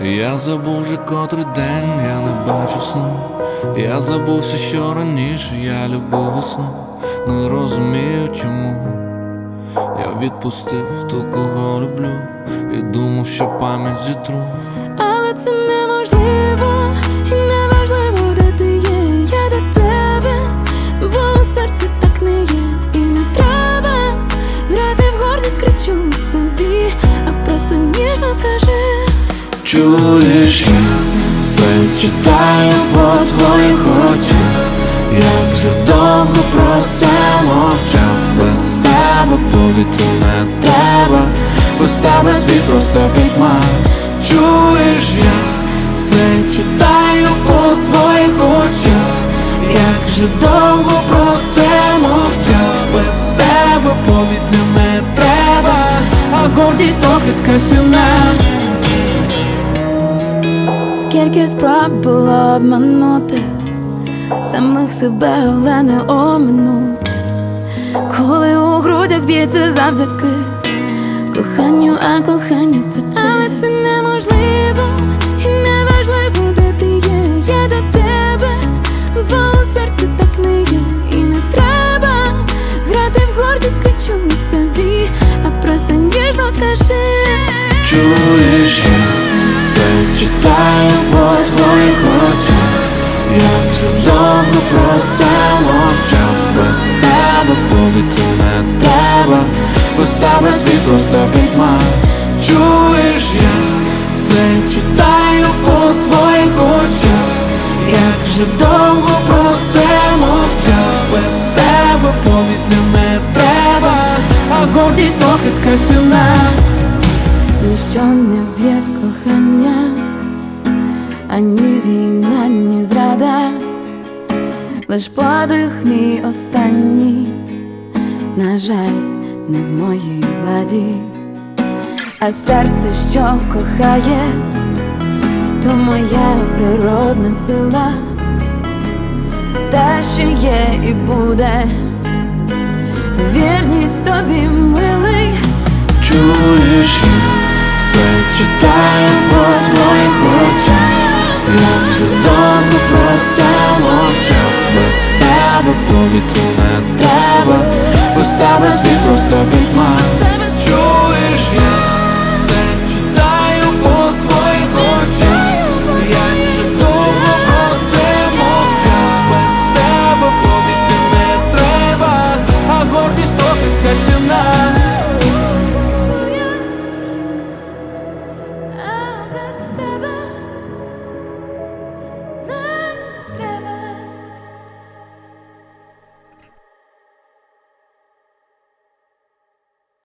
Я забув вже котрий день, я не бачив сну. Я забувся, що раніше я любив весну, не розумію чому. Я відпустив ту, кого люблю, і думав, що пам'ять зітру. Але це неможливо, і де ти є, я до тебе, бо у так не є, і не треба грати в гордість, кричу собі, а просто ніжно скажи. Чуєш, я все читаю по твоїх очах, як же довго про це мовчав, без тебе повітря не треба, без тебе світ просто пітьма. Чуєш, я все читаю по твоїх очах, як же довго про це мовчав, без тебе повітря не треба, а гордість хитка сильна. Скільки спроб було обманути самих себе, але не оминути, коли у грудях б'ється завдяки коханню, а кохання це ти. Але це неможливо, Чуєш, я все читаю по твоїх очах, як же довго про це мовчав, без тебе повітря не треба, а гордість то хитка сильна. Ніщо не вб'є кохання, ані війна, ні зрада, лиш подих мій останній, на жаль, не в моїй владі, а серце, що кохає, то моя природна сила, Те, що є і буде, вірність тобі, милий, чуєш, все читаю по твоїх очах, як же довго про це мовчав, без тебе повітря не треба, без тебе світ просто пітьма.